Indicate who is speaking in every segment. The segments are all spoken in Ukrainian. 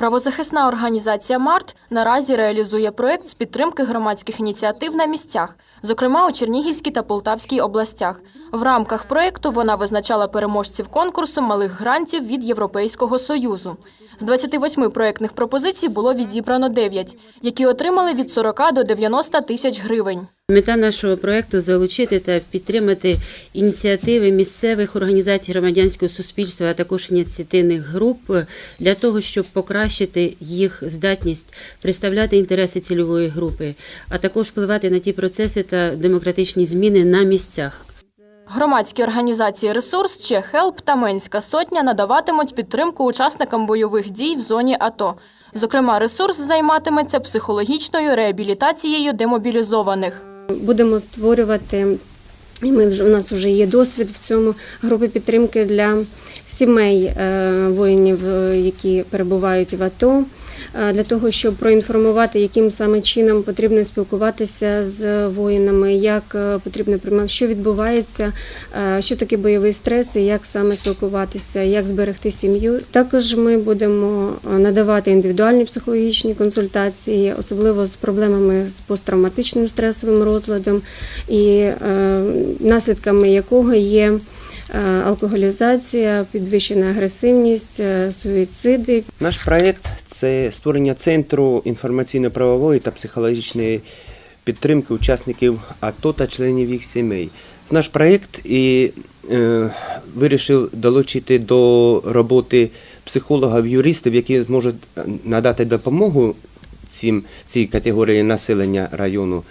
Speaker 1: Правозахисна організація Март наразі реалізує проєкт з підтримки громадських ініціатив на місцях, зокрема у Чернігівській та Полтавській областях. В рамках проєкту вона визначала переможців конкурсу малих грантів від Європейського союзу. З 28 проєктних пропозицій було відібрано 9, які отримали від 40 до 90 тисяч гривень.
Speaker 2: Мета нашого проекту залучити та підтримати ініціативи місцевих організацій громадянського суспільства, а також ініціативних груп для того, щоб покращити їх здатність представляти інтереси цільової групи, а також впливати на ті процеси та демократичні зміни на місцях.
Speaker 1: Громадські організації «Ресурс», «Чехелп» та «Менська сотня» надаватимуть підтримку учасникам бойових дій в зоні АТО. Зокрема, «Ресурс» займатиметься психологічною реабілітацією демобілізованих.
Speaker 3: Будемо створювати, і ми вже у нас вже є досвід в цьому групи підтримки для сімей е, воїнів, е, які перебувають в АТО. Е, Для того щоб проінформувати, яким саме чином потрібно спілкуватися з воїнами, як е, потрібно приймати, що відбувається, е, що таке бойовий стрес, і як саме спілкуватися, як зберегти сім'ю. Також ми будемо надавати індивідуальні психологічні консультації, особливо з проблемами з посттравматичним стресовим розладом, і наслідками якого є алкоголізація, підвищена агресивність, е, суїциди,
Speaker 4: Наш проєкт це створення центру інформаційно-правової та психологічної підтримки учасників АТО та членів їх сімей. Наш проєкт і е, вирішив долучити до роботи психологів, юристів, які зможуть надати допомогу цим, цій категорії населення району.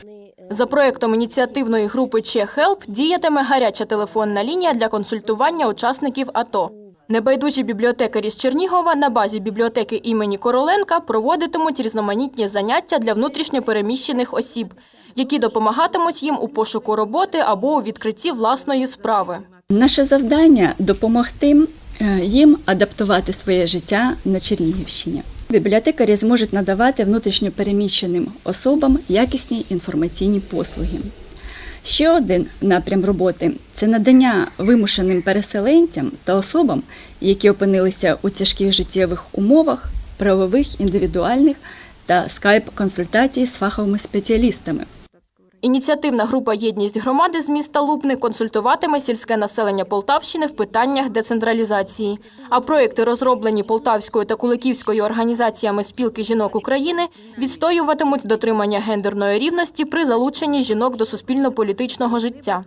Speaker 1: За проєктом ініціативної групи «Чехелп» діятиме гаряча телефонна лінія для консультування учасників АТО. Небайдужі бібліотекарі з Чернігова на базі бібліотеки імені Короленка проводитимуть різноманітні заняття для внутрішньопереміщених осіб, які допомагатимуть їм у пошуку роботи або у відкритті власної справи.
Speaker 5: Наше завдання допомогти е, їм адаптувати своє життя на Чернігівщині. Бібліотекарі зможуть надавати внутрішньопереміщеним особам якісні інформаційні послуги. Ще один напрям роботи це надання вимушеним переселенцям та особам, які опинилися у тяжких життєвих умовах, правових, індивідуальних та скайп-консультацій з фаховими спеціалістами.
Speaker 1: Ініціативна група «Єдність громади» з міста Лупни консультуватиме сільське населення Полтавщини в питаннях децентралізації. А проекти, розроблені Полтавською та Куликівською організаціями спілки жінок України, відстоюватимуть дотримання гендерної рівності при залученні жінок до суспільно-політичного життя.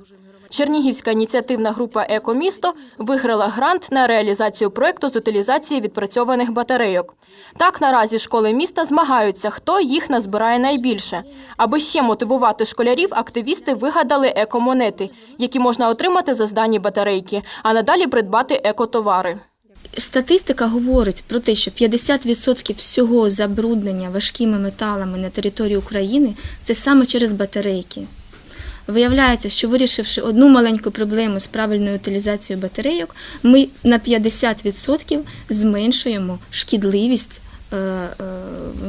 Speaker 1: Чернігівська ініціативна група «Екомісто» виграла грант на реалізацію проекту з утилізації відпрацьованих батарейок. Так, наразі школи міста змагаються, хто їх назбирає найбільше. Аби ще мотивувати школярів, активісти вигадали екомонети, які можна отримати за здані батарейки, а надалі придбати екотовари.
Speaker 6: Статистика говорить про те, що 50% всього забруднення важкими металами на території України це саме через батарейки. Виявляється, що вирішивши одну маленьку проблему з правильною утилізацією батарейок, ми на 50% зменшуємо шкідливість е, е,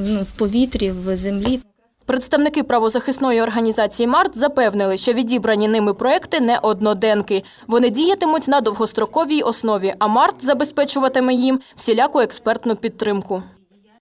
Speaker 6: ну, в повітрі, в землі.
Speaker 1: Представники правозахисної організації «Март» запевнили, що відібрані ними проекти не одноденки. Вони діятимуть на довгостроковій основі, а «Март» забезпечуватиме їм всіляку експертну підтримку.